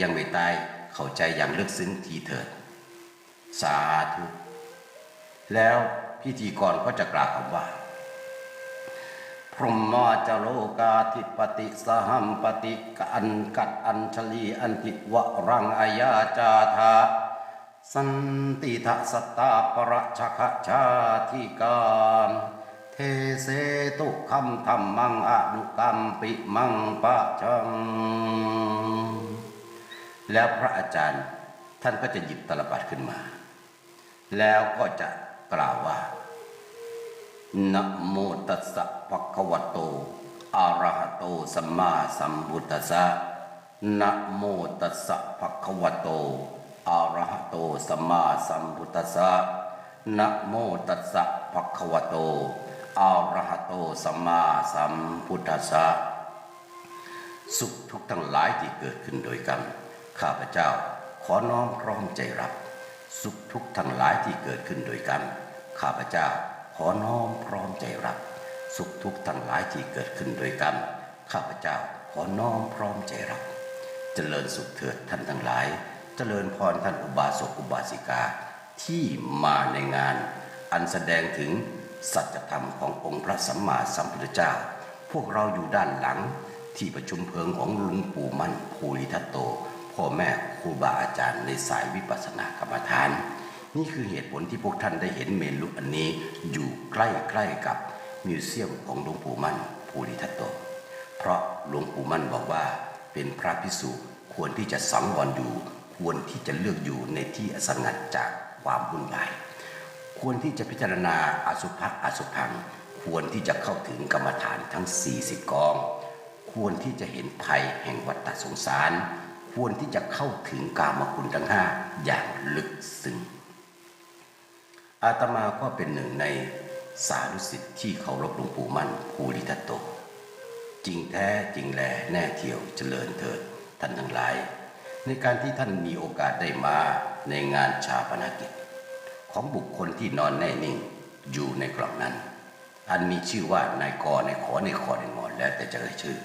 ยังไม่ตายเข้าใจอย่างลึกซึ้งทีเถิด สาธุแล้วพิธีกรก็จะกล่าวคำว่า พรหมาจโลกาธิปติสหัมปติกันกัดอัญชลีอันติวรังอายาจาธาสันติทัสตตาปรชคชาธิการเทเสตุคัมธรรมังอนุกัมปิมังปะชัง แล้วพระอาจารย์ท่านก็จะหยิบตลปัดขึ้นมา แล้วก็จะกล่าวว่านะโมตัสสะภะคะวะโตอะระหะโตสัมมาสัมพุทธัสสะนะโมตัสสะภะคะวะโตอะระหะโตสัมมาสัมพุทธัสสะนะโมตัสสะภะคะวะโตอะระหะโตสัมมาสัมพุทธัสสะสุขทุกข์ทั้งหลายที่เกิดขึ้นโดยกัน ข้าพเจ้าขอน้อมพร้อมใจรับ สุขทุกข์ทั้งหลายที่เกิดขึ้นโดยกัน ข้าพเจ้าขอน้อมพร้อมใจรับ สุขทุกข์ทั้งหลายที่เกิดขึ้นโดยกัน ข้าพเจ้าขอน้อมพร้อมใจรับ เจริญสุขเถิดท่านทั้งหลาย เจริญพรท่านอุบาสกอุบาสิกาที่มาในงาน อันแสดงถึงสัจธรรมขององค์พระสัมมาสัมพุทธเจ้า พวกเราอยู่ด้านหลังที่ประชุมเพลิงของลุงปู่มั่นภูริทัตโต พ่อแม่ครูบาอาจารย์ในสายวิปัสสนากรรมฐาน นี่คือเหตุผลที่พวกท่านได้เห็นเมนลุอันนี้อยู่ใกล้ๆกับมิวเซียมของหลวงปู่มั่นภูริทัตโต เพราะหลวงปู่มั่นบอกว่าเป็นพระพิสุควรที่จะสังวรอยู่ ควรที่จะเลือกอยู่ในที่สงัดจากความวุ่นวายควรที่จะพิจารณาอสุภะอสุพัง ควรที่จะเข้าถึงกรรมฐานทั้ง 40 กอง ควรที่จะเห็นภัยแห่งวัฏสงสาร ควรที่จะเข้าถึงกามคุณทั้งห้าอย่างลึกซึ้งอาตมาก็เป็นหนึ่งในสาธุสิทธิ์ที่เคารพหลวงปู่มั่นภูริทัตโต จริงแท้จริงแลแน่เที่ยวเจริญเถิดท่านทั้งหลาย ในการที่ท่านมีโอกาสได้มาในงานชาปนกิจ ของบุคคลที่นอนแน่นิ่งอยู่ในกล่องนั้น อันมีชื่อว่านายกนายขอนายขอนายงอนแล้วแต่จะเอ่ยชื่อ